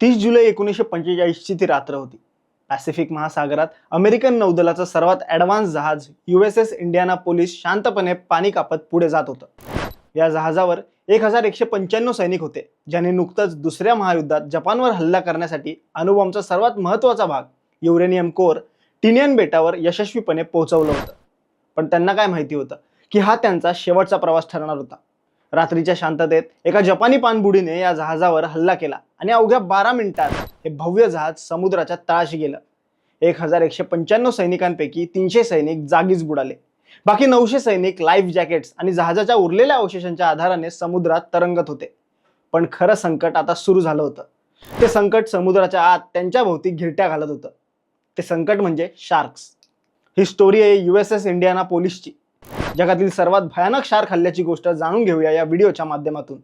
तीस जुलै एकोणीसशे पंचेचाळीसची ती रात्र होती. पॅसिफिक महासागरात अमेरिकन नौदलाचं सर्वात ॲडव्हान्स जहाज U S S Indianapolis शांतपणे पाणी कापत पुढे जात होतं. या जहाजावर एक हजार एकशे पंच्याण्णव सैनिक होते ज्यांनी नुकतंच दुसऱ्या महायुद्धात जपानवर हल्ला करण्यासाठी अणुबॉम्बचा सर्वात महत्त्वाचा भाग युरेनियम कोर टिनियन बेटावर यशस्वीपणे पोहोचवलं होतं. पण त्यांना काय माहिती होतं की हा त्यांचा शेवटचा प्रवास ठरणार होता. रात्रीच्या शांततेत एका जपानी पाणबुडीने या जहाजावर हल्ला केला आणि अवघ्या बारा मिनिटात हे भव्य जहाज समुद्राच्या तळाशी गेलं. एक हजार एकशे पंच्याण्णव सैनिकांपैकी तीनशे सैनिक जागीच बुडाले. बाकी नऊशे सैनिक लाईफ जॅकेट्स आणि जहाजाच्या उरलेल्या अवशेषांच्या आधाराने समुद्रात तरंगत होते. पण खरं संकट आता सुरू झालं होतं. ते संकट समुद्राच्या आत त्यांच्या भोवती घिरट्या घालत होतं. ते संकट म्हणजे शार्क्स ही स्टोरी आहे यू एस एस इंडियाना पोलीसची जगातील सर्वात भयानक क्षार खाल्ल्याची गोष्ट जाणून घेऊया या व्हिडिओच्या माध्यमातून.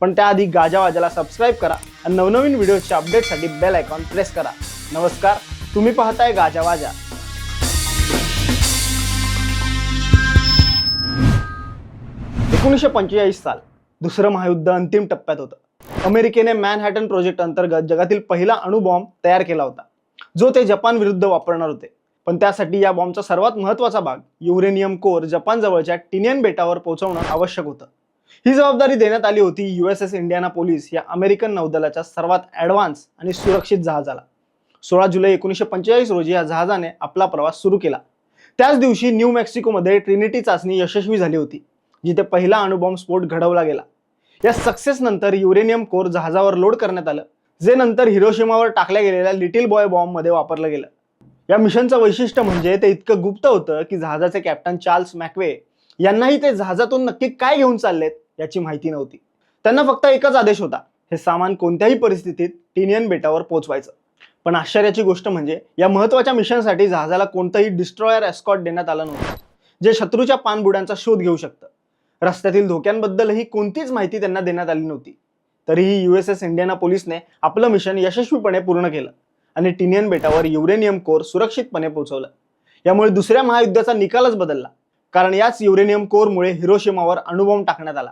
पण त्याआधी गाजावाजाला सबस्क्राईब करा आणि नवनवीन व्हिडिओच्या अपडेटसाठी बेल आयकॉन प्रेस करा. नमस्कार तुम्ही पाहताय गाजावाजा. एकोणीसशे पंचेचाळीस साल दुसरं महायुद्ध अंतिम टप्प्यात होतं. अमेरिकेने मॅनहॅटन प्रोजेक्ट अंतर्गत जगातील पहिला अणुबॉम्ब तयार केला होता जो ते जपान विरुद्ध वापरणार होते. पण त्यासाठी या बॉम्बचा सर्वात महत्त्वाचा भाग युरेनियम कोर जपानजवळच्या टिनियन बेटावर पोहोचवणं आवश्यक होतं. ही जबाबदारी देण्यात आली होती U S S Indianapolis या अमेरिकन नौदलाच्या सर्वात ॲडव्हान्स आणि सुरक्षित जहाजाला. सोळा जुलै एकोणीसशे पंचेचाळीस रोजी या जहाजाने आपला प्रवास सुरू केला. त्याच दिवशी न्यू मेक्सिकोमध्ये ट्रिनिटी चाचणी यशस्वी झाली होती जिथे पहिला अणुबॉम्ब स्फोट घडवला गेला. या सक्सेस नंतर युरेनियम कोर जहाजावर लोड करण्यात आलं जे नंतर हिरोशिमावर टाकल्या गेलेल्या लिटिल बॉय बॉम्बमध्ये वापरलं गेलं. या मिशनचं वैशिष्ट्य म्हणजे ते इतकं गुप्त होतं की जहाजाचे कॅप्टन चार्ल्स मॅकवे यांनाही ते जहाजातून नक्की काय घेऊन चाललेत याची माहिती नव्हती. त्यांना फक्त एकच आदेश होता हे सामान कोणत्याही परिस्थितीत टिनियन बेटावर पोहोचवायचं. पण आश्चर्याची गोष्ट म्हणजे या महत्त्वाच्या मिशनसाठी जहाजाला कोणतंही डिस्ट्रॉयर एस्कॉट देण्यात आलं नव्हतं जे शत्रूच्या पाणबुड्यांचा शोध घेऊ शकतं. रस्त्यातील धोक्यांबद्दलही कोणतीच माहिती त्यांना देण्यात आली नव्हती. तरीही यू एस एस इंडियाना पोलीसने आपलं मिशन यशस्वीपणे पूर्ण केलं. आणि टिनियन बेटावर युरेनियम कोर सुरक्षितपणे पोहोचवला. यामुळे दुसऱ्या महायुद्धाचा निकालच बदलला. कारण याच युरेनियम कोरमुळे हिरोशिमावर अणुबॉम्ब टाकण्यात आला.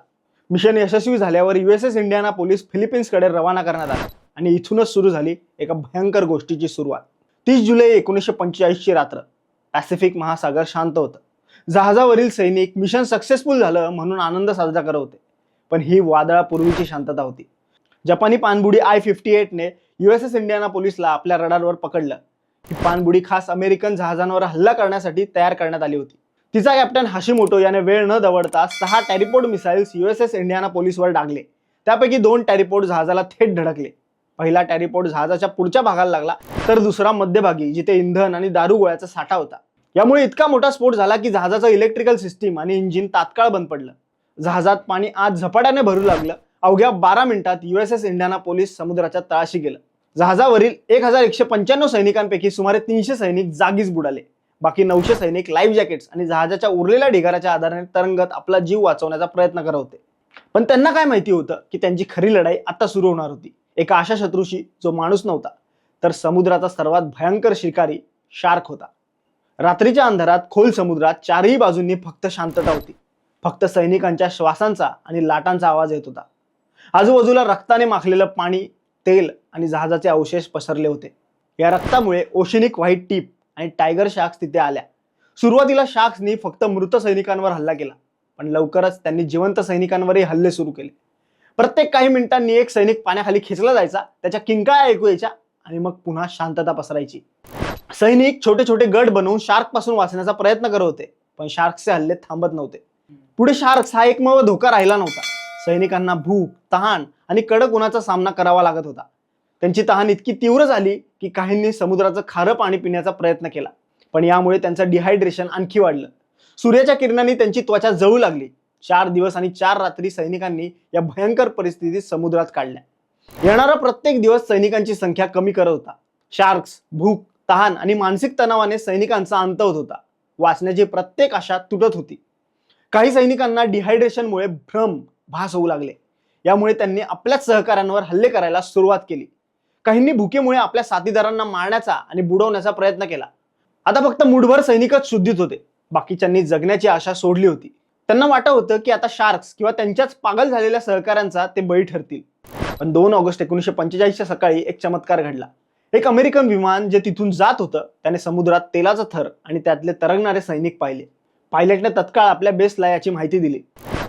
मिशन यशस्वी झाल्यावर युएसएस इंडियाना पोलीस फिलिपिन्सकडे रवाना करण्यात आला आणि इथूनच सुरू झाली एका भयंकर गोष्टीची सुरुवात. तीस जुलै एकोणीसशे पंचेचाळीसची रात्र. पॅसिफिक महासागर शांत होतं. जहाजावरील सैनिक मिशन सक्सेसफुल झालं म्हणून आनंद साजरा करत होते. पण ही वादळापूर्वीची शांतता होती. जपानी पाणबुडी आय फिफ्टी एटने युएसएस इंडियाना पोलीसला आपल्या रडारवर पकडलं ही पाणबुडी खास अमेरिकन जहाजांवर हल्ला करण्यासाठी तयार करण्यात आली होती. तिचा कॅप्टन हाशिमोटो याने वेळ न दवडता सहा टॅरिपोर्ट मिसाईल्स यू एस एस इंडियाना पोलीसवर डागले. त्यापैकी दोन टॅरिपोर्ट जहाजाला थेट धडकले. पहिला टॅरिपोर्ट जहाजाच्या पुढच्या भागाला लागला तर दुसरा मध्यभागी जिथे इंधन आणि दारू गोळ्याचा साठा होता. यामुळे इतका मोठा स्फोट झाला की जहाजाचं इलेक्ट्रिकल सिस्टीम आणि इंजिन तात्काळ बंद पडलं. जहाजात पाणी आज झपाट्याने भरू लागलं. अवघ्या बारा मिनिटात U S S Indianapolis समुद्राच्या तळाशी गेलं. जहाजावरील एक हजार एकशे पंच्याण्णव सैनिकांपैकी सुमारे तीनशे सैनिक जागीच बुडाले. बाकी नऊशे सैनिक लाईफ जॅकेट्स आणि जहाजाच्या उरलेल्या ढिगाराच्या आधाराने तरंगत आपला जीव वाचवण्याचा प्रयत्न करत होते. पण त्यांना काय माहिती होतं की त्यांची खरी लढाई आता सुरू होणार होती. एका अशा शत्रूशी जो माणूस नव्हता तर समुद्राचा सर्वात भयंकर शिकारी शार्क होता. रात्रीच्या अंधारात खोल समुद्रात चारही बाजूंनी फक्त शांतता होती. फक्त सैनिकांच्या श्वासांचा आणि लाटांचा आवाज येत होता. आजूबाजूला रक्ताने माखलेलं पाणी तेल आणि जहाजाचे अवशेष पसरले होते. या रक्तामुळे ओशनिक व्हाईट टीप आणि टायगर शार्क्स तिथे आल्या. सुरुवातीला शार्क्सनी फक्त मृत सैनिकांवर हल्ला केला पण लवकरच त्यांनी जिवंत सैनिकांवरही हल्ले सुरू केले. प्रत्येक काही मिनिटांनी एक सैनिक पाण्याखाली खेचला जायचा त्याच्या किंकाळ्या ऐकू यायच्या आणि मग पुन्हा शांतता पसरायची. सैनिक छोटे छोटे गट बनवून शार्कपासून वाचण्याचा प्रयत्न करत होते पण शार्कचे हल्ले थांबत नव्हते. पुढे शार्क्स हा एकमेव धोका राहिला नव्हता. सैनिकांना भूक तहान आणि कडक उन्हाचा सामना करावा लागत होता. त्यांची तहान इतकी तीव्र झाली की काहींनी समुद्राचं खारं पाणी पिण्याचा प्रयत्न केला. पण यामुळे त्यांचं डिहायड्रेशन आणखी वाढलं. सूर्याच्या किरणांनी त्यांची त्वचा जळू लागली. चार दिवस आणि चार रात्री सैनिकांनी या भयंकर परिस्थितीत समुद्रात काढल्या. येणारा प्रत्येक दिवस सैनिकांची संख्या कमी करत होता. शार्क्स भूक तहान आणि मानसिक तणावाने सैनिकांचा अंत होत. होता वाचण्याची प्रत्येक आशा तुटत होती. काही सैनिकांना डिहायड्रेशनमुळे भ्रम भास होऊ लागले. यामुळे त्यांनी आपल्याच सहकाऱ्यांवर हल्ले करायला सुरुवात केली. काहींनी भुकेमुळे आपल्या साथीदारांना मारण्याचा आणि बुडवण्याचा प्रयत्न केला. आता फक्त मुठभर सैनिकच शुद्धीत होते. बाकीच्यांनी जगण्याची आशा सोडली होती. त्यांना वाटत होतं की आता शार्क्स किंवा त्यांच्याच पागल झालेल्या सहकाऱ्यांचा ते बळी ठरतील. पण दोन ऑगस्ट एकोणीसशे पंचेचाळीसच्या सकाळी एक चमत्कार घडला. एक अमेरिकन विमान जे तिथून जात होतं त्याने समुद्रात तेलाचा थर आणि त्यातले तरंगणारे सैनिक पाहिले. पायलटने तत्काळ आपल्या बेसला याची माहिती दिली.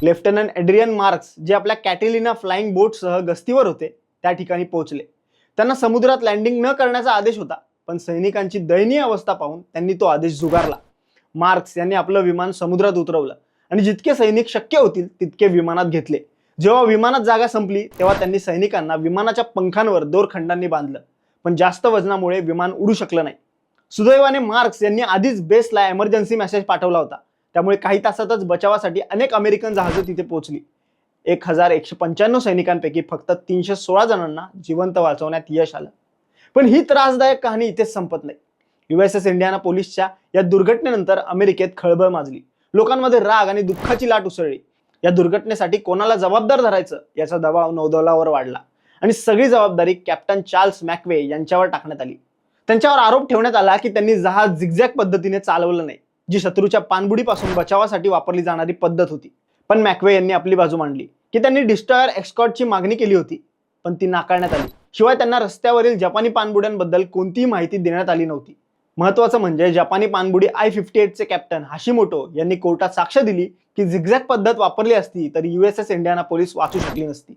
लेफ्टनंट एड्रियन मार्क्स जे आपल्या कॅटेलिना फ्लाइंग बोटसह गस्तीवर होते त्या ठिकाणी पोहोचले. त्यांना समुद्रात लँडिंग न करण्याचा आदेश होता पण सैनिकांची दयनीय अवस्था पाहून त्यांनी तो आदेश झुगारला मार्क्स यांनी आपलं विमान समुद्रात उतरवलं आणि जितके सैनिक शक्य होतील तितके विमानात घेतले. जेव्हा विमानात जागा संपली तेव्हा त्यांनी सैनिकांना विमानाच्या पंखांवर दोरखंडांनी बांधलं. पण जास्त वजनामुळे विमान उडू शकलं नाही. सुदैवाने मार्क्स यांनी आधीच बेसला एमर्जन्सी मेसेज पाठवला होता. त्यामुळे काही तासातच बचावासाठी अनेक अमेरिकन जहाजं तिथे पोहोचली. एक हजार एकशे पंच्याण्णव सैनिकांपैकी फक्त तीनशे सोळा जणांना जिवंत वाचवण्यात यश आलं. पण ही त्रासदायक कहाणी इथेच संपत नाही. युएसएस इंडियाना पोलीसच्या या दुर्घटनेनंतर अमेरिकेत खळबळ माजली. लोकांमध्ये राग आणि दुःखाची लाट उसळली. या दुर्घटनेसाठी कोणाला जबाबदार धरायचं याचा दबाव नौदलावर वाढला. आणि सगळी जबाबदारी कॅप्टन चार्ल्स मॅकवे यांच्यावर टाकण्यात आली. त्यांच्यावर आरोप ठेवण्यात आला की त्यांनी जहाज झिगझॅग पद्धतीने चालवलं नाही. जी शत्रूच्या पाणबुडीपासून बचावासाठी वापरली जाणारी पद्धत होती. पण मॅकवे यांनी आपली बाजू मांडली की त्यांनी डिस्ट्रॉयर एक्सकॉटची मागणी केली होती पण ती नाकारण्यात आली. शिवाय त्यांना रस्त्यावरील जपानी पाणबुड्यांबद्दल कोणतीही माहिती देण्यात आली नव्हती. महत्वाचं म्हणजे जपानी पाणबुडी आय फिफ्टी एटचे कॅप्टन हाशिमोटो यांनी कोर्टात साक्ष दिली की झिगझॅग पद्धत वापरली असती तर युएसएस इंडियाना पोलीस वाचू शकली नसती.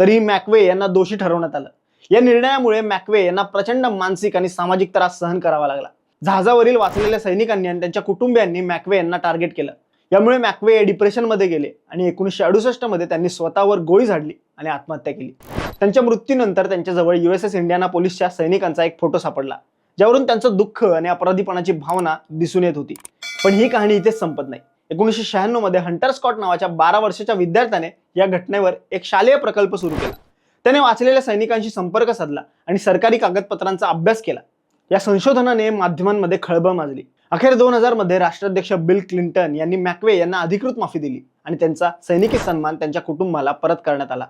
तरी मॅकवे यांना दोषी ठरवण्यात आलं. या निर्णयामुळे मॅकवे यांना प्रचंड मानसिक आणि सामाजिक त्रास सहन करावा लागला. जहाजावरील वाचलेल्या सैनिकांनी आणि त्यांच्या कुटुंबियांनी मॅकवे यांना टार्गेट केलं. यामुळे मॅकवे डिप्रेशनमध्ये गेले आणि एकोणीसशे अडुसष्टमध्ये त्यांनी स्वतःवर गोळी झाडली आणि आत्महत्या केली. त्यांच्या मृत्यूनंतर त्यांच्याजवळ युएसएस इंडियाना पोलीसच्या सैनिकांचा एक फोटो सापडला ज्यावरून त्यांचं दुःख आणि अपराधीपणाची भावना दिसून येत होती. पण ही कहाणी इथेच संपत नाही. एकोणीसशे शहाण्णवमध्ये हंटर स्कॉट नावाच्या बारा वर्षाच्या विद्यार्थ्याने या घटनेवर एक शालेय प्रकल्प सुरू केला. त्याने वाचलेल्या सैनिकांशी संपर्क साधला आणि सरकारी कागदपत्रांचा अभ्यास केला. या संशोधनाने माध्यमांमध्ये खळबळ माजली. अखेर दोन हजारमध्ये राष्ट्राध्यक्ष बिल क्लिंटन यांनी मॅकवे यांना अधिकृत माफी दिली आणि त्यांचा सैनिकी सन्मान त्यांच्या कुटुंबाला परत करण्यात आला.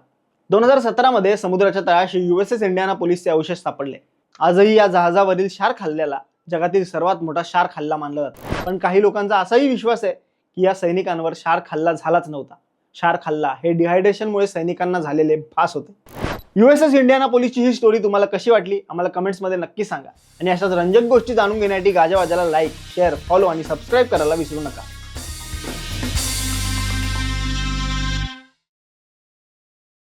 दोन हजार सतरामध्ये समुद्राच्या तळाशी युएसएस इंडियाना पोलीसचे अवशेष सापडले. आजही या जहाजावरील शार्क हल्ल्याला जगातील सर्वात मोठा शार्क हल्ला मानला जातो. पण काही लोकांचा असाही विश्वास आहे की या सैनिकांवर शार्क हल्ला झालाच नव्हता. शार्क हल्ला हे डिहायड्रेशनमुळे सैनिकांना झालेले भास होते. युएसएस इंडियाना पोलीसची ही स्टोरी तुम्हाला कशी वाटली? आम्हाला कमेंट्समध्ये नक्की सांगा. आणि अशाच रंजक गोष्टी जाणून घेण्यासाठी गाजावाजाला लाईक शेअर फॉलो आणि सबस्क्राईब करायला विसरू नका.